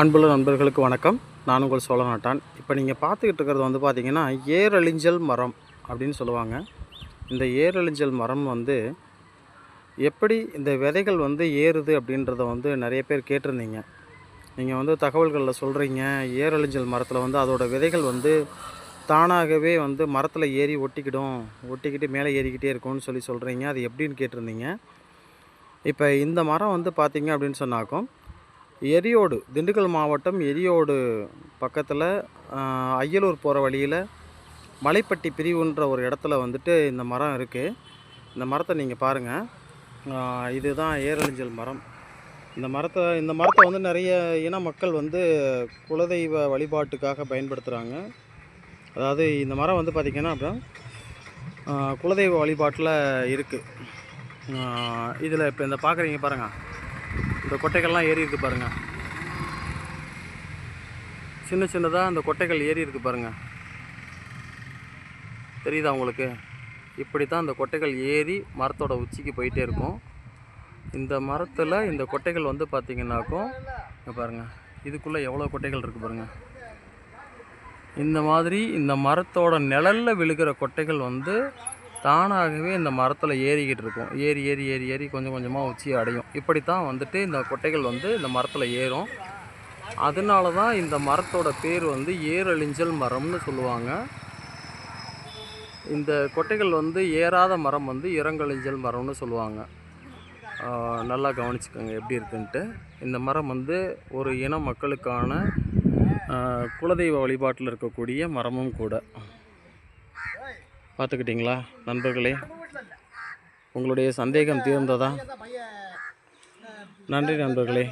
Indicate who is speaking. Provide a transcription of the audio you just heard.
Speaker 1: அன்புள்ள நண்பர்களுக்கு வணக்கம். நான் உங்கள் சோழநாட்டான் இப்போ நீங்கள் பார்த்துக்கிட்டு இருக்கிறது வந்து பார்த்தீங்கன்னா ஏரழிஞ்சல் மரம் அப்படின்னு சொல்லுவாங்க. இந்த ஏரழிஞ்சல் மரம் வந்து எப்படி இந்த விதைகள் வந்து ஏறுது அப்படின்றத வந்து நிறைய பேர் கேட்டிருந்தீங்க. நீங்கள் வந்து தகவல்களில் சொல்கிறீங்க ஏரழிஞ்சல் மரத்தில் வந்து அதோட விதைகள் வந்து தானாகவே வந்து மரத்தில் ஏறி ஒட்டிக்கிடும் ஒட்டிக்கிட்டு மேலே ஏறிக்கிட்டே இருக்கும்னு சொல்லி சொல்கிறீங்க அது எப்படின்னு கேட்டிருந்தீங்க. இப்போ இந்த மரம் வந்து பார்த்திங்க அப்படின்னு சொன்னாக்கும் எரியோடு திண்டுக்கல் மாவட்டம் எரியோடு பக்கத்தில் அய்யலூர் போகிற வழியில் மலைப்பட்டி பிரிவுன்ற ஒரு இடத்துல வந்துட்டு இந்த மரம் இருக்குது இந்த மரத்தை நீங்கள் பாருங்கள் இதுதான் ஏரழிஞ்சல் மரம். இந்த மரத்தை இந்த மரத்தை வந்து நிறைய இன மக்கள் வந்து குலதெய்வ வழிபாட்டுக்காக பயன்படுத்துகிறாங்க அதாவது இந்த மரம் வந்து பார்த்திங்கன்னா அப்புறம் குலதெய்வ வழிபாட்டில் இருக்குது இதில் இப்போ இந்த பார்க்குறீங்க பாருங்கள் இந்த கொட்டைகள்லாம் ஏறி இருக்கு பாருங்கள் சின்ன சின்னதாக அந்த கொட்டைகள் ஏறி இருக்கு பாருங்கள் தெரியுதா உங்களுக்கு? இப்படி தான் அந்த கொட்டைகள் ஏறி மரத்தோட உச்சிக்கு போயிட்டே இருக்கும். இந்த மரத்தில் இந்த கொட்டைகள் வந்து பார்த்திங்கனாக்கும் பாருங்கள் இதுக்குள்ளே எவ்வளோ கொட்டைகள் இருக்குது பாருங்கள் இந்த மாதிரி இந்த மரத்தோட நிழலில் விழுகிற கொட்டைகள் வந்து தானாகவே இந்த மரத்தில் ஏறிக்கிட்டு இருக்கும். ஏறி ஏறி ஏறி ஏறி கொஞ்சம் கொஞ்சமாக உச்சி அடையும். இப்படி தான் வந்துட்டு இந்த கொட்டைகள் வந்து இந்த மரத்தில் ஏறும். அதனால தான் இந்த மரத்தோட பேர் வந்து ஏரழிஞ்சல் மரம்னு சொல்லுவாங்க. இந்த கொட்டைகள் வந்து ஏறாத மரம் வந்து இறங்கழிஞ்சல் மரம்னு சொல்லுவாங்க. நல்லா கவனிச்சுக்கோங்க எப்படி இருக்குன்ட்டு. இந்த மரம் வந்து ஒரு இன மக்களுக்கான குலதெய்வ வழிபாட்டில் இருக்கக்கூடிய மரமும் கூட. பார்த்துக்கிட்டிங்களா நண்பர்களே? உங்களுடைய சந்தேகம் தீர்ந்ததா? நன்றி நண்பர்களே.